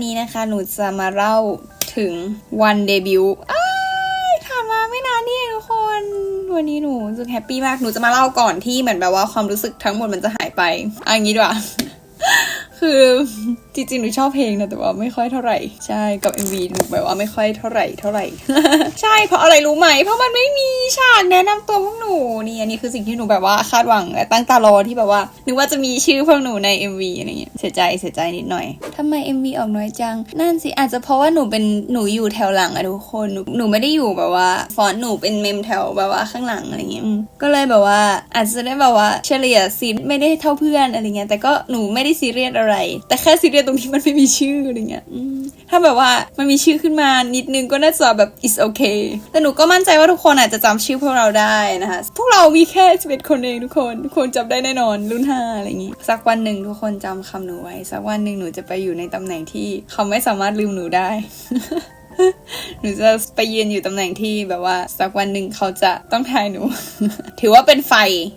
วันนี้นะคะหนูจะมาเล่าถึงวันเดบิวต์ผ่านมาไม่นานนี่เองทุกคน วันนี้หนูรู้สึกแฮปปี้มาก หนูจะมาเล่าก่อนที่เหมือนแบบว่าความรู้สึกทั้งหมดมันจะหายไปอันนี้ดีกว่า คือจริงๆหนูชอบเพลงนะแต่ว่าไม่ค่อยเท่าไหร่ ใช่กับ MV หนูแบบว่าไม่ค่อยเท่าไหร่เท่าไหร่ ใช่เพราะอะไรรู้ไหม เพราะมันไม่มีฉากแนะนำตัวพวกหนูนี่อันนี้คือสิ่งที่หนูแบบว่าคาดหวังตั้งตารอที่แบบว่านึกว่าจะมีชื่อพวกหนูใน MV อะไรเงี้ยเสียใจเสียใจนิดหน่อยทำไม MV ออกน้อยจัง นั่นสิอาจจะเพราะว่าหนูเป็นหนูอยู่แถวหลังอะทุกคนหนูหนูไม่ได้อยู่แบบว่าฟอนต์หนูเป็นเมมแถวแบบว่าข้างหลังอะไรเงี้ยก็เลยแบบว่าอาจจะได้แบบว่าเฉลี่ยซีนไม่ได้เท่าเพื่อนอะไรเงี้ยแต่ก็หนูไม่ได้ซีเรียสอะไร แต่แค่ซีเรียตรงที่มันไม่มีชื่ออะไรเงี้ยถ้าแบบว่ามันมีชื่อขึ้นมานิดนึงก็น่าจะแบบ is okay แต่หนูก็มั่นใจว่าทุกคนอาจจะจำชื่อพวกเราได้นะคะ พวกเรามีแค่11คนเองทุกคน ทุกคนจำได้แน่นอนรุ่นห้าอะไรอย่างงี้ สักวันหนึ่งทุกคนจำคำหนูไว้ สักวันหนึ่งหนูจะไปอยู่ในตำแหน่งที่เขาไม่สามารถลืมหนูได้ หนูจะไปยืนอยู่ตำแหน่งที่แบบว่า สักวันหนึ่งเขาจะต้องทายหนู ถือว่าเป็นไฟ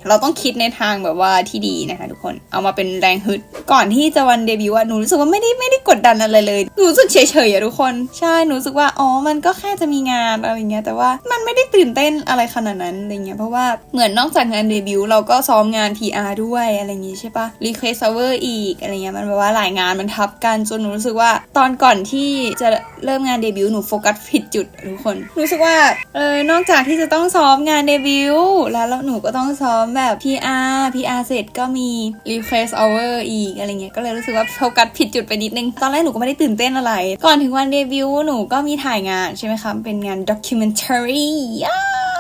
เราต้องคิดในทางแบบว่าที่ดีนะคะทุกคนเอามาเป็นแรงฮึด ก่อนที่จะวันเดบิวต์หนูรู้สึกว่าไม่ได้ไม่ได้กดดันอะไรเลยหนูรู้สึกเฉยๆอะทุกคนใช่หนูรู้สึกว่าอ๋อมันก็แค่จะมีงานอะไรเงี้ยแต่ว่ามันไม่ได้ตื่นเต้นอะไรขนาดนั้นอะไรเงี้ยเพราะว่าเหมือนนอกจากงานเดบิวต์เราก็ซ้อมงาน PR ด้วยอะไรอย่างงี้ใช่ปะ Request Server อีกอะไรเงี้ยมันแบบว่าหลายงานมันทับกันจนหนูรู้สึกว่า ตอนก่อนที่จะเริ่มงานเดบิวต์หนูโฟกัสผิดจุดทุกคน รู้สึกว่าเออนอกจากที่จะต้องซ้อมงานเดบิวต์แล้วแล้วหนูก็ต้องซ้อมแบบ PR PR เสร็จก็มี Request Hour อีกอะไรเงี้ยก็เลยรู้สึกว่าโฟกัสผิดจุดไปนิดนึง ตอนแรกหนูก็ไม่ได้ตื่นเต้นอะไร ก่อนถึงวันเดบิวต์หนูก็มีถ่ายงานใช่ไหมคะเป็นงาน documentary yeah!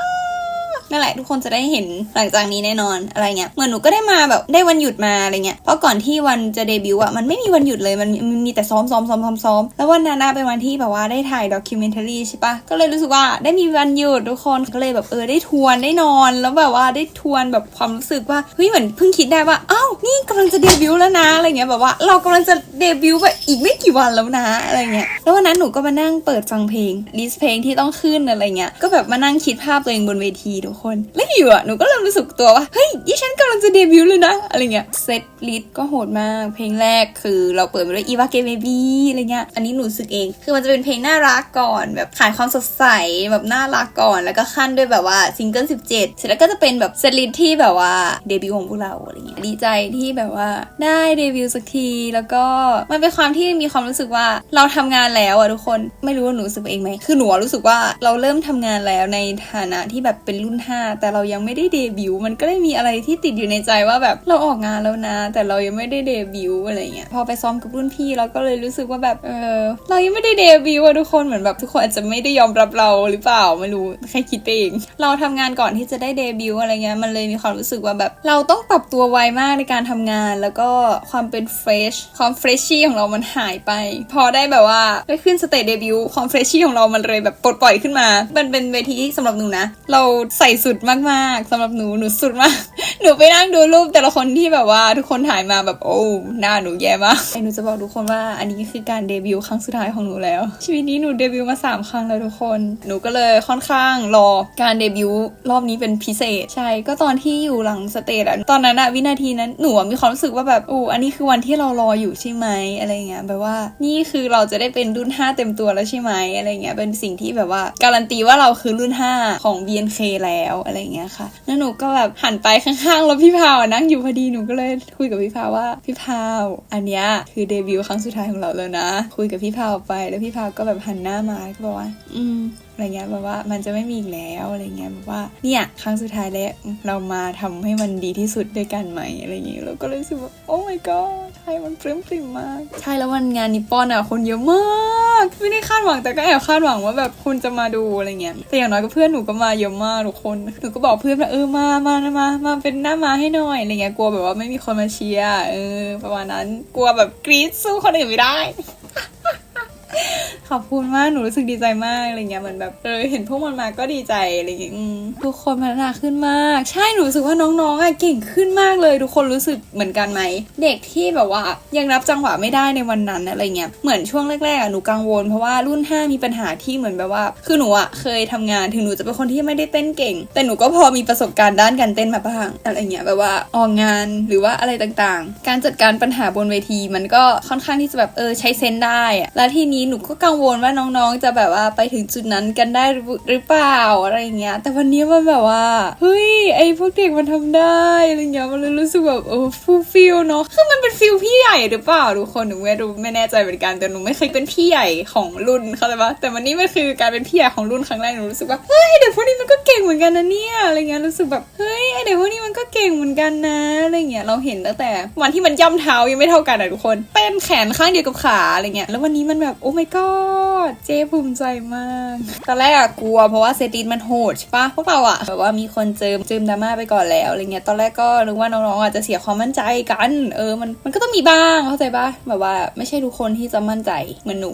นั่นแหละทุกคนจะได้เห็นหลังจากนี้แน่นอนอะไรเงี้ยเหมือนหนูก็ได้มาแบบได้วันหยุดมาอะไรเงี้ยเพราะก่อนที่วันจะเดบิวต์อะมันไม่มีวันหยุดเลยมันมีแต่ซ้อมซ้อมซ้อมซ้อมซ้อมแล้ววันนั้นน่ะเป็นวันที่แบบว่าได้ถ่ายด็อกิเมนทารีใช่ปะก็เลยรู้สึกว่าได้มีวันหยุดทุกคนก็เลยแบบเออได้ทวนได้นอน แล้วแบบว่าได้ทวนแบบความรู้สึกว่าเฮ้ยเหมือนเพิ่งคิดได้ว่าอ้าวนี่กำลังจะเดบิวต์แล้วนะอะไรเงี้ยแบบว่าเรากำลังจะเดบิวต์แบบอีกไม่กี่วันแล้วนะอะไรเงี้ยแล้ววันนั้นหนูก็มานั่งเปิดฟังเพลงลิสต์เพลงที่ต้องขึ้นอะไรเงี้ยก็แบบมานั่งคิดภาพตัวเองบนเวทีทุกคน แล้วอยู่อะหนูก็เริ่มรู้สึกตัวว่า เฮ้ยยี่ฉันกำลังจะเดบิวต์เลยนะ อะไรเงี้ยเซตลิสต์ก็โหดมาก เพลงแรกคือเราเปิดมาด้วยอีวาเกเบบี้อะไรเงี้ยอันนี้หนูรู้สึกเอง คือมันจะเป็นเพลงน่ารักก่อนแบบขายความสดใสแบบน่ารักก่อน แล้วก็ขั้นด้วยแบบว่าซิงเกิล17 เสร็จแล้วก็จะเป็นแบบเซตลิสต์ที่แบบว่าเดบิวต์ของพวกเราอะไรเงี้ยดีใจที่แบบว่าได้เดบิวต์สักทีแล้วก็มันเป็นความที่มีความรู้สึกว่าเราทำงานแล้วอะทุกคนไม่รู้ว่าหนูรู้สึกเองไหมคือหนูรู้สึกว่าเราเริ่มทำงานแล้วในฐานะที่แบบเป็นรุ่น5แต่เรายังไม่ได้เดบิวต์มันก็ได้มีอะไรที่ติดอยู่ในใจว่าแบบเราออกงานแล้วนะ แต่เรายังไม่ได้เดบิวต์อะไรเงี้ยพอไปซ้อมกับรุ่นพี่เราก็เลยรู้สึกว่าแบบเออเรายังไม่ได้เดบิวต์อะทุกคนเหมือนแบบทุกคนอาจจะไม่ได้ยอมรับเราหรือเปล่าไม่รู้แค่คิดไปเองเราทำงานก่อนที่จะได้เดบิวต์อะไรเงี้ยมันเลยมีความรู้สึกว่าแบบเราต้องปรับตัวไวมากในการทำงาน แล้วก็ความเป็นเฟรชความเฟรชชี่ของเรามันหายไป พอได้แบบว่าได้ขึ้นสเตจเดบิวต์ความเฟรชชี่ของเรามันเลยแบบปลดปล่อยขึ้นมามันเป็นเวทีที่สำหรับหนูนะ เราใส่สุดมากๆสำหรับหนูหนูสุดมาก หนูไปนั่งดูรูปแต่ละคนที่แบบว่าทุกคนถ่ายมาแบบโอ้หน้าหนูแย่มากหนูจะบอกทุกคนว่าอันนี้คือการเดบิวต์ครั้งสุดท้ายของหนูแล้ว ชีวิตนี้หนูเดบิวต์มาสามครั้งแล้วทุกคน หนูก็เลยค่อนข้างรอการเดบิวต์รอบนี้เป็นพิเศษ ใช่ก็ตอนที่อยู่หลังสเตจอะตอนนั้นอะวินาทีนั้นหนูมีความรู้สึกว่าแบบโอ้อันนี้คือวันที่เรารออยู่ใช่ไหมอะไรเงี้ยแบบว่านี่คือเราจะได้เป็นรุ่น 5 เต็มตัวแล้วใช่ไหมอะไรเงี้ยเป็นสิ่งที่แบบว่าการันตีว่าเราคือรุ่น 5 ของ BNK แล้วแล้วอะไรเงี้ยค่ะ แล้วหนูก็แบบหันไปข้างๆแล้วพี่พาวนั่งอยู่พอดีหนูก็เลยคุยกับพี่พาวว่าพี่พาวอันเนี้ยคือเดบิวต์ครั้งสุดท้ายของเราแล้วนะ คุยกับพี่พาวไปแล้วพี่พาวก็แบบหันหน้ามาก็บอกว่า อืมอะไรเงี้ยแบบว่ามันจะไม่มีอีกแล้วอะไรเงี้ยแบบว่าเนี่ยครั้งสุดท้ายแล้วเรามาทำให้มันดีที่สุดด้วยกันไหมอะไรเงี้ยเราก็เลยรู้สึกว่าโอ้ my god ช่มันปลื้มปริ่มมาก ใช่แล้ววันงานนิปปอนอะคนเยอะมาก ไม่ได้คาดหวังแต่ก็แอบคาดหวังว่าแบบคุณจะมาดูอะไรเงี้ยแต่อย่างน้อยก็เพื่อนหนูก็มาเยอะมากทุกคนหนูก็บอกเพื่อนว่าเออมามานะมามาเป็นหน้ามาให้หน่อยอะไรเงี้ยกลัวแบบว่าไม่มีคนมาเชียร์เออประมาณนั้นกลัวแบบกรี๊ดสู้คนอื่นไม่ได้ อบคุณมากหนูรู้สึกดีใจมากอะไรเงี้ยเหมือนแบบเออเห็นพวกมันมาก็ดีใจอะไรเงี้ยทุกคนพัฒนาขึ้นมาก ใช่หนูรู้สึกว่าน้องๆอะเก่งขึ้นมากเลย ทุกคนรู้สึกเหมือนกันไหมเด็กที่แบบว่ายังรับจังหวะไม่ได้ในวันนั้นอะไรเงี้ยเหมือนช่วงแรกๆอะหนูกังวลเพราะว่ารุ่น 5 มีปัญหาที่เหมือนแบบว่า คือหนูอะเคยทำงานถึงหนูจะเป็นคนที่ไม่ได้เต้นเก่ง แต่หนูก็พอมีประสบการณ์ด้านการเต้นมาบ้างอะไรเงี้ยแบบว่าออกงานหรือว่าอะไรต่างๆ การจัดการปัญหาบนเวทีมันก็ค่อนข้างที่จะแบบเออใช้เซนได้อะแล้วทีนี้หนูก็กังวลว่าน้องๆ จะแบบว่าไปถึงจุดนั้นกันได้หรือเปล่าอะไรเงี้ย แต่วันนี้มันแบบว่าเฮ้ยไอพวกเด็กมันทำได้อะไรเงี้ยมันเลยรู้สึกแบบเออฟูลฟิลเนาะคือมันเป็นฟิลพี่ใหญ่หรือเปล่าทุกคนหนูไม่รู้ไม่แน่ใจเหมือนกันแต่หนูไม่เคยเป็นพี่ใหญ่ของรุ่นเขาเลยปะแต่วันนี้มันคือการเป็นพี่ใหญ่ของรุ่นครั้งแรกหนูรู้สึกว่าเฮ้ยเด็กพวกนี้มันก็เก่งเหมือนกันนะเนี่ยอะไรเงี้ยรู้สึกแบบเฮ้ยไอเด็กพวกนี้มันก็เก่งเหมือนกันนะอะไรเงี้ยเราเห็นตั้งแต่วันที่มันย่ำเท้ายังไม่เท่ากันอะทุกคนเป็นแขนข้างเดียวกับขาอะไรเงี้ยแล้ววันนี้มันแบบโอ้ my god เจ๊ภูมิใจมาก ตอนแรกอะกลัวเพราะว่าเซตินมันโหดใช่ปะพวกเราอะแบบว่ามีคนเจิมเจิมดราม่าไปก่อนแล้วอะไรเงี้ย ตอนแรกก็นึกว่าน้องๆอาจจะเสียความมั่นใจกัน เออ มันมันก็ต้องมีบ้างเข้าใจปะแบบว่าไม่ใช่ทุกคนที่จะมั่นใจเหมือนหนู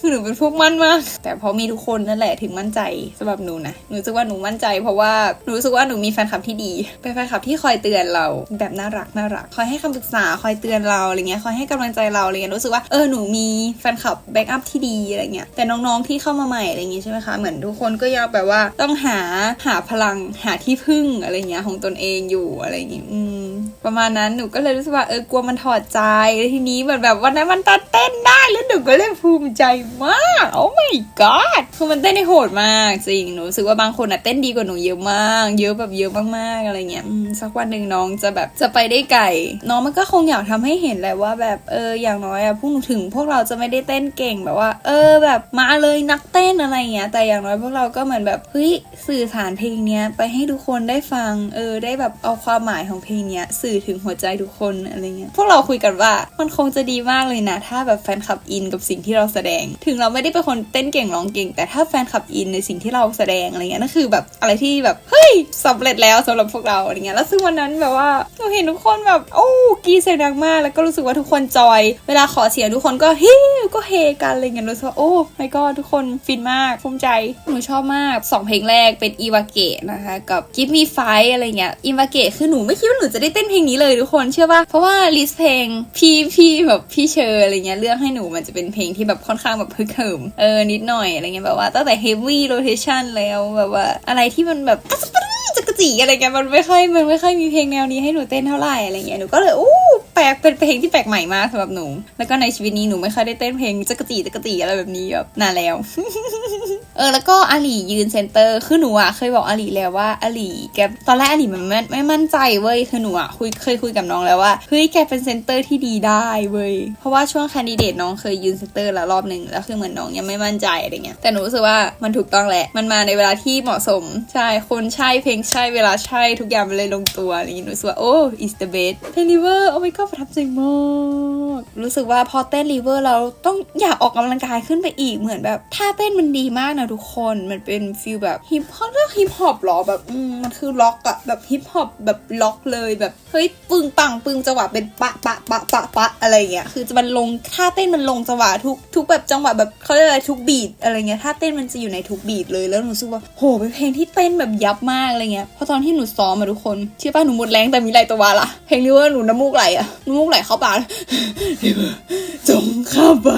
คือหนูเป็นพวกมั่นมาก แต่พราะมีทุกคนนั่นแหละถึงมั่นใจสำหรับหนูนะหนูรู้สึกว่าหนูมั่นใจ เพราะว่าหนูรู้สึกว่าหนูมีแฟนคลับที่ดีเป็นแฟนคลับที่คอยเตือนเราแบบน่ารักน่ารักคอยให้คำปรึกษาคอยเตือนเราอะไรเงี้ยคอยให้กำลังใจเราอะไรเงี้ยรู้สึกว่าเออหนูมีแฟนคลับแบ็กอัพที่ดีอะไรเงี้ยแต่น้องๆที่เข้ามาใหม่อะไรเงี้ยใช่ไหมคะเหมือนทุกคนก็ยังแบบว่าต้องหาหาพลังหาที่พึ่งอะไรเงี้ยของตนเองอยู่อะไรเงี้ยอืม ประมาณนั้นหนูก็เลยรู้สึกว่าเออกลัวมันถอดใจแล้วทีนี้เหมือนแบบวันนั้นมันตอนเต้นได้แล้วหนูก็เลยภูมิใจมากโอ้ my god คือมันเต้นได้โหดมากจริงหนูรู้สึกว่าบางคนอะเต้นดีกว่าหนูเยอะมาก เยอะแบบเยอะมากๆอะไรเงี้ยสักวันหนึ่งน้องจะแบบจะไปได้ไกลน้องมันก็คงอยากทำให้เห็นแหละว่า แบบเอออย่างน้อยอะพวกหนูถึง พวกเราจะไม่ได้เต้นเก่งแบบว่า เออแบบมาเลยนักเต้นอะไรเงี้ยแต่อย่างน้อยพวกเราก็เหมือนแบบเฮ้ย สื่อสารเพลงเนี้ยไปให้ทุกคนได้ฟัง เออ ได้แบบเอาความหมายของเพลงเนี้ยสื่อถึงหัวใจทุกคนอะไรเงี้ย พวกเราคุยกันว่ามันคงจะดีมากเลยนะ ถ้าแบบแฟนคลับอินกับสิ่งที่เราแสดง ถึงเราไม่ได้เป็นคนเต้นเก่งร้องเก่ง แต่ถ้าแฟนคลับอินในสิ่งที่เราแสดงอะไรเงี้ยนั่นคือแบบอะไรที่แบบเฮ้ยสำเร็จแล้วสำหรับพวกเราอะไรเงี้ย แล้วซึ่งวันนั้นแบบว่าเราเห็นทุกคนแบบโอ้กีเสียงดังมากแล้วก็รู้สึกว่าทุกคนจอย เวลาขอเสียงทุกคนก็ฮิวก็เฮกันอะไรเงี้ยรู้สึกว่าโอ้ไม่ก็ทุกคนฟินมากภูมิใจหนูชอบมากสองเพลงแรกเป็นอีวาเกะนะคะกับกิฟมีไฟอะไรเงี้ยอีวาเกะคือหนูไม่คิดว่าหนูจะได้เต้นเพลงนี้เลยทุกคนเชื่อป่ะเพราะว่าลิสเพลงพี่พี่แบบพี่เชอร์อะไรเงี้ยเลือกให้หนูมันจะเป็นเพลงที่แบบค่อนข้างแบบพึกเหิมเออนิดหน่อยอะไรเงี้ยแบบว่าตั้งแต่เฮฟวี่โรเทชันแล้วแบบว่าอะไรที่มันแบบ จีอะไรเงี้ยมันไม่ค่อยมันไม่ค่อยมีเพลงแนวนี้ให้หนูเต้นเท่าไหร่อะไรเงี้ยหนูก็เลยอู้แปลกเป็นเพลงที่แปลกใหม่มากสำหรับหนู แล้วก็ในชีวิตนี้หนูไม่ค่อยได้เต้นเพลงจักรจีจักรจีอะไรแบบนี้แบบนานแล้ว เออแล้วก็อาลียืนเซนเตอร์คือหนูอะเคยบอกอาลีแล้วว่าอาลีแกตอนแรกอาลีมันไม่ไม่มั่นใจเว้ยคือหนูอะคุยเคยคุยกับน้องแล้วว่าเฮ้ยแกเป็นเซนเตอร์ที่ดีได้เว้ยเพราะว่าช่วงแคนดิเดตน้องเคยยืนเซนเตอร์แล้วรอบหนึ่งแล้วคือเหมือนน้องยังไม่มั่นใจอะไรเงี้ยแต่หนูรู้สึกว่ามันถูกต้องแหละมันมาในเวลาที่เหมาะสมใช่คนใช่เพลงใช่เวลาใช่ทุกอย่างมันเลยลงตัวอะไรอย่างงี้หนูรู้สึกว่าโอ้ is the best เพลง river โอ้ my god ประทับใจมากรู้สึกว่าพอเต้น river เราต้องอยากออกกำลังกายขึ้นไปอีกเหมือนแบบท่าเต้นมันดีมากนะทุกคนมันเป็นฟิลแบบฮิปฮอปเรียกฮิปฮอปหรอแบบมันคือล็อกอะแบบฮิปฮอปแบบล็อกเลยแบบเฮ้ยปึงปังปึงจังหวะเป็นปะปะปะปะปะอะไรเงี้ยคือจะมันลงท่าเต้นมันลงจังหวะทุกทุกแบบจังหวะแบบเขาเรียกอะไรทุกบีทอะไรเงี้ยท่าเต้นมันจะอยู่ในทุกบีทเลยแล้วหนูรู้สึกว่าโหเป็นเพลงที่เต้นแบบยับมากอะไรเงี้ยเพราะตอนที่หนูซ้อมมาทุกคนเชื่อป่ะหนูหมดแรงแต่มีไรตัววาละเพลงนี้ว่าหนูน้ำมูกไหลอะน้ำมูกไหลเข้าปากจงเข้าไป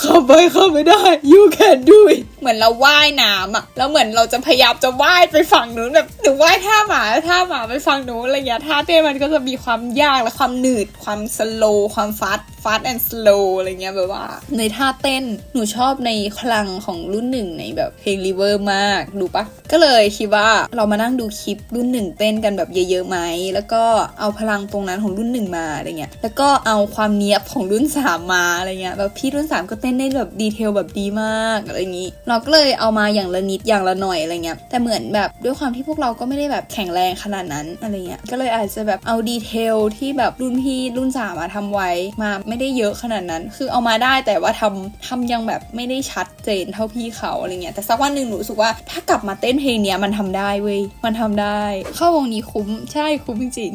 เข้าไปเข้าไปได้ you can do it เหมือนเราว่ายน้ำอะแล้วเหมือนเราจะพยายามจะว่ายไปฝั่งนู้นแบบหนูว่ายท่าหมาท่าหมาไปฝั่งนู้นอะไรอย่างเงี้ยท่าเต้นมันก็จะมีความยากและความหนืดความสโลความฟาส ฟาสแอนด์สโลอะไรเงี้ยแบบว่า ในท่าเต้นหนูชอบในคลังของรุ่นหนึ่งในแบบเพลงรีเวอร์มาก ดูปะก็เลยคิดว่าเรามานั่งดูคลิปรุ่นหนึ่งเต้นกันแบบเยอะๆไหม แล้วก็เอาพลังตรงนั้นของรุ่นหนึ่งมาอะไรเงี้ยแล้วก็เอาความเนี้ยบของรุ่นสามมาอะไรเงี้ยแบบพี่รุ่นสามก็เต้นได้แบบดีเทลแบบดีมากอะไรอย่างงี้ เราก็เลยเอามาอย่างละนิดอย่างละหน่อยอะไรเงี้ยแต่เหมือนแบบด้วยความที่พวกเราก็ไม่ได้แบบแข็งแรงขนาดนั้นอะไรเงี้ยก็เลยอาจจะแบบเอาดีเทลที่แบบรุ่นพี่รุ่นสามมาทำไว้มาไม่ได้เยอะขนาดนั้น คือเอามาได้แต่ว่าทำทำยังแบบไม่ได้ชัดเจนเท่าพี่เขาอะไรเงี้ย แต่สักวันหนึ่งหนูรู้สึกว่าถ้ากลับมาเต้นเพลงเนี้ยมันทำได้เว้ย มันทำได้ เข้าวงนี้คุ้ม ใช่คุ้มจริง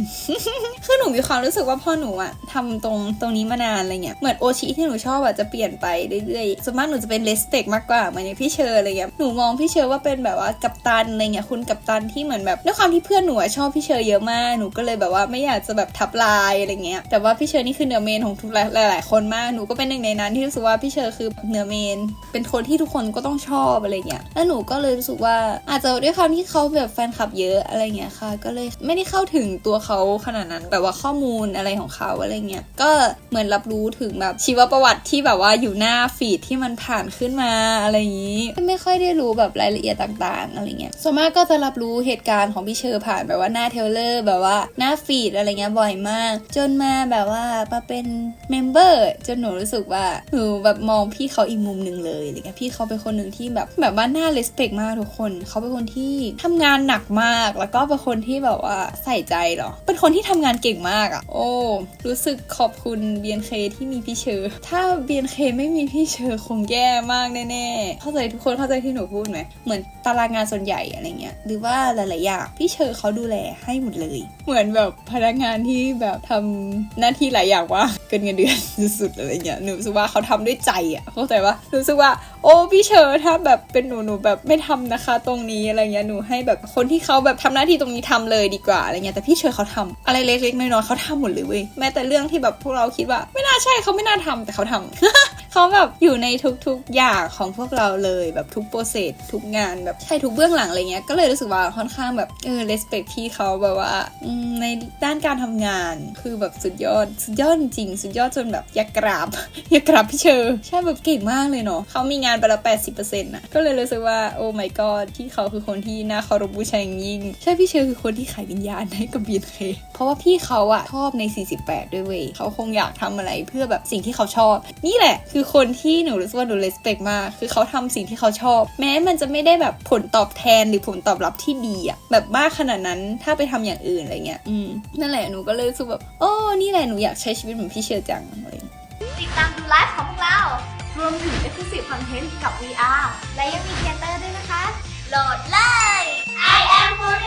คือหนูมีความรู้สึกว่าพ่อหนูอะทำตรงตรงนี้มานานอะไรเงี้ย เหมือนโอชิที่หนูชอบอะจะเปลี่ยนไปเรื่อยๆส่วนมากหนูจะเป็นเลสเตกมากกว่าเหมือนอย่างพี่เชอร์อะไรเงี้ย หนูมองพี่เชอร์ว่าเป็นแบบว่ากัปตันอะไรเงี้ย คุณกัปตันที่เหมือนแบบด้วยความที่เพื่อนหนูอะชอบพี่เชอร์เยอะมาก หนูก็เลยแบบว่าไม่อยากจะแบบทับลายอะไรเงี้ย แต่ว่าพี่เชอร์นี่คือเนื้อเมนของทุกหลาย ๆ คนมากหนูก็เป็นหนึ่งในนั้นที่รู้สึกว่าพี่เชอร์คือเนื้อเมน เป็นคนที่ทุกคนก็ต้องชอบอะไรเงี้ยแล้วหนูก็เลยรู้สึกว่าอาจจะด้วยความที่เขาแบบแฟนคลับเยอะอะไรเงี้ยค่ะ ก็เลยไม่ได้เข้าถึงตัวเขาขนาดนั้นแบบว่าข้อมูลอะไรของเขาอะไรเงี้ยก็เหมือนรับรู้ถึงแบบชีวประวัติที่แบบว่าอยู่หน้าฟีดที่มันผ่านขึ้นมาอะไรอย่างนี้ ไม่ค่อยได้รู้แบบรายละเอียดต่าง ๆ อะไรเงี้ยส่วนมากก็จะรับรู้เหตุการณ์ของพี่เชอร์ผ่านแบบว่าหน้าเทลเลอร์แบบว่าหน้าฟีดอะไรเงี้ยบ่อยมาก จนมาแบบว่ามาเป็นเมมเบอร์จนหนูรู้สึกว่าหนูแบบมองพี่เขาอีกมุมหนึ่งเลยอะไรเงี้ยพี่เขาเป็นคนหนึ่งที่แบบแบบว่าน่าเลสเ c t มากทุกคน เขาเป็นคนที่ทำงานหนักมาก แล้วก็เป็นคนที่แบบว่าใส่ใจหรอ เป็นคนที่ทำงานเก่งมากอะ่ะ โอ้รู้สึกขอบคุณ BNK ที่มีพี่เชอร์ถ้า BNK ไม่มีพี่เชอร์คงแย่มากแน่ๆเข้าใจทุกคนเข้าใจที่หนูพูดไหมเหมือนตารางงานส่วนใหญ่อะไรเงี้ยหรือว่าหลายๆอย่างพี่เชอร์เขาดูแลให้หมดเลย เหมือนแบบพนักงานที่แบบทำหน้าที่หลายอย่างว่าเกินเงินเดือนสุดๆอะไรเงี้ยหนูรู้สึกว่าเขาทำด้วยใจอะเข้าใจว่ารู้สึกว่าโอ้พี่เชอร์ถ้าแบบเป็นหนูหนูแบบไม่ทำนะคะ ตรงนี้อะไรเงี้ยหนูให้แบบคนที่เขาแบบทำหน้าที่ตรงนี้ทำเลยดีกว่าอะไรเงี้ยแต่พี่เชอร์เขาทำอะไรเล็กๆน้อยๆเขาทำหมดเลยเว้ยแม้แต่เรื่องที่แบบพวกเราคิดว่า ไม่น่าใช่เขาไม่น่าทำแต่เขาทำเขาแบบอยู่ในทุกๆอย่างของพวกเราเลยแบบทุกโปรเซสทุกงานแบบใช่ทุกเบื้องหลังอะไรเงี้ยก็เลยรู้สึกว่าค่อนข้างแบบเออ respect พี่เขาแบบว่าในด้านการทำงานคือแบบสุดยอดสุดยอดจริงสุดยอดจนแบบอยากกราบอยากกราบพี่เชอร์ใช่แบบเก่งมากเลยเนาะเขามีงานไปแล้ว80%นะก็เลยรู้สึกว่าโอ้ my god ที่เขาคือคนที่น่าเคารพบูชาอย่างยิ่ง ใช่พี่เชอร์คือคนที่ขายวิญญาณให้กับ BNK เพราะว่าพี่เขาอะชอบใน 48 ด้วยเว้ยเขาคงอยากทำอะไรเพื่อแบบสิ่งที่เขาชอบ นี่แหละ คือคนที่หนูรู้สึกว่าหนูเลสเปกมาก คือเขาทำสิ่งที่เขาชอบ แม้มันจะไม่ได้แบบผลตอบแทนหรือผลตอบรับที่ดีอะแบบมากขนาดนั้นถ้าไปทำอย่างอื่นอะไรเงี้ย อืม นั่นแหละหนูก็เลยรู้สึกแบบโอ้นี่แหละหนูอยากใช้ชีวิตเหมือนพี่เชอร์จังอะไรเงี้ยติดตามดูไลฟ์ของพวกเรา รวมถึง Exclusive Content กับ VR และยังมีเทเตอร์ด้วยนะคะ โหลดเลย I am 4